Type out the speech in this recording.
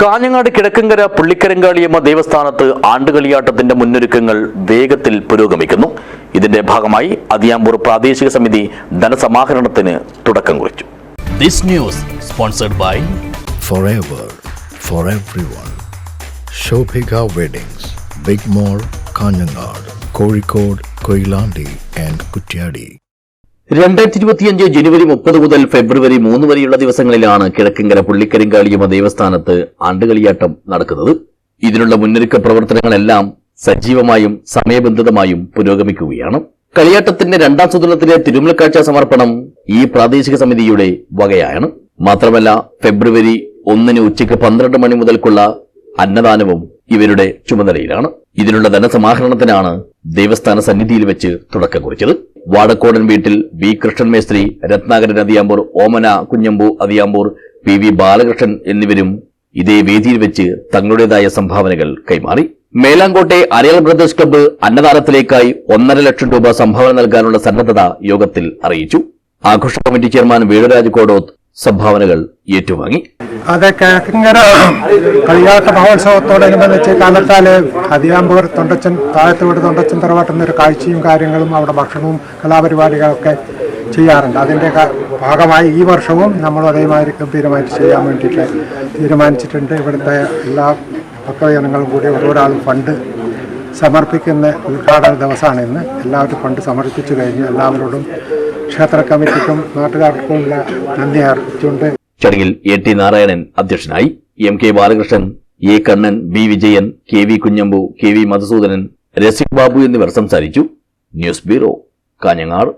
കാഞ്ഞങ്ങാട് കിഴക്കങ്കര പുള്ളിക്കരങ്കാളിയമ്മ ദേവസ്ഥാനത്ത് ആണ്ടുകളിയാട്ടത്തിന്റെ മുന്നൊരുക്കങ്ങൾ വേഗത്തിൽ പുരോഗമിക്കുന്നു ഇതിന്റെ ഭാഗമായി അതിയാമ്പൂർ പ്രാദേശിക സമിതി ധനസമാഹരണത്തിന് തുടക്കം കുറിച്ചു This news sponsored by forever for everyone. Shobhika Weddings, Big mall Kanhangad Kozhikode Koilandi and Kutyadi. രണ്ടായിരത്തി ഇരുപത്തിയഞ്ച് ജനുവരി മുപ്പത് മുതൽ ഫെബ്രുവരി മൂന്ന് വരെയുള്ള ദിവസങ്ങളിലാണ് കിഴക്കങ്കര പുള്ളിക്കരിങ്കാളിയമ്മ ദേവസ്ഥാനത്ത് ആണ്ടുകളിയാട്ടം നടക്കുന്നത്. ഇതിനുള്ള മുന്നൊരുക്ക പ്രവർത്തനങ്ങളെല്ലാം സജീവമായും സമയബന്ധിതമായും പുരോഗമിക്കുകയാണ്. കളിയാട്ടത്തിന്റെ രണ്ടാം സുദിനത്തിലെ തിരുമുലക്കാഴ്ച സമർപ്പണം ഈ പ്രാദേശിക സമിതിയുടെ വകയാണ്. മാത്രമല്ല ഫെബ്രുവരി ഒന്നിന് ഉച്ചയ്ക്ക് പന്ത്രണ്ട് മണി മുതൽക്കുള്ള അന്നദാനവും ഇവരുടെ ചുമതലയിലാണ്. ഇതിനുള്ള ധനസമാഹരണത്തിനാണ് ദേവസ്ഥാന സന്നിധിയിൽ വെച്ച് തുടക്കം കുറിച്ചത്. വാടക്കോടൻ വീട്ടിൽ വി. കൃഷ്ണൻ മേസ്ത്രി രത്നാകരൻ അതിയാമ്പൂർ ഓമന കുഞ്ഞമ്പു അതിയാമ്പൂർ പി. വി. ബാലകൃഷ്ണൻ എന്നിവരും ഇതേ വേദിയിൽ വെച്ച് തങ്ങളുടേതായ സംഭാവനകൾ കൈമാറി. മേലാങ്കോട്ടെ അരയൽ ബ്രദേഴ്സ് ക്ലബ്ബ് അന്നദാനത്തിലേക്കായി ഒന്നര ലക്ഷം രൂപ സംഭാവന നൽകാനുള്ള സന്നദ്ധത യോഗത്തിൽ അറിയിച്ചു. ആഘോഷ കമ്മിറ്റി ചെയർമാൻ വേണുരാജ് കോടോത്ത് സംഭാവനകൾ ഏറ്റുവാങ്ങി. അത് കിഴക്കിങ്ങര കളിയാട്ട മഹോത്സവത്തോടനുബന്ധിച്ച് കാലത്താൽ അതിയാമ്പൂർ തൊണ്ടച്ചൻ താഴത്തോട് തൊണ്ടച്ചൻ തറവാട്ടുന്ന ഒരു കാഴ്ചയും കാര്യങ്ങളും അവിടെ ഭക്ഷണവും കലാപരിപാടികളൊക്കെ ചെയ്യാറുണ്ട്. അതിന്റെ ഭാഗമായി ഈ വർഷവും നമ്മൾ അതേമാതിരി ഗംഭീരമായിട്ട് ചെയ്യാൻ വേണ്ടിയിട്ട് തീരുമാനിച്ചിട്ടുണ്ട്. ഇവിടുത്തെ എല്ലാ ഭക്തജനങ്ങളും കൂടി ഓരോരാൾ ഫണ്ട് സമർപ്പിക്കുന്ന ഉദ്ഘാടന ദിവസമാണ് ഇന്ന്. എല്ലാവരും ഫണ്ട് സമർപ്പിച്ചു കഴിഞ്ഞ് എല്ലാവരോടും ക്ഷേത്ര കമ്മിറ്റിക്കും നാട്ടുകാർക്കുമുള്ള നന്ദി അർപ്പിച്ചുകൊണ്ട് ചടങ്ങിൽ എ ടി നാരായണൻ അധ്യക്ഷനായി M K Balakrishnan A Kannan B Vijayan K V Kunhambu K V Madhusudanan Rasik Babu എന്നിവർ സംസാരിച്ചു. News bureau Kanhangad.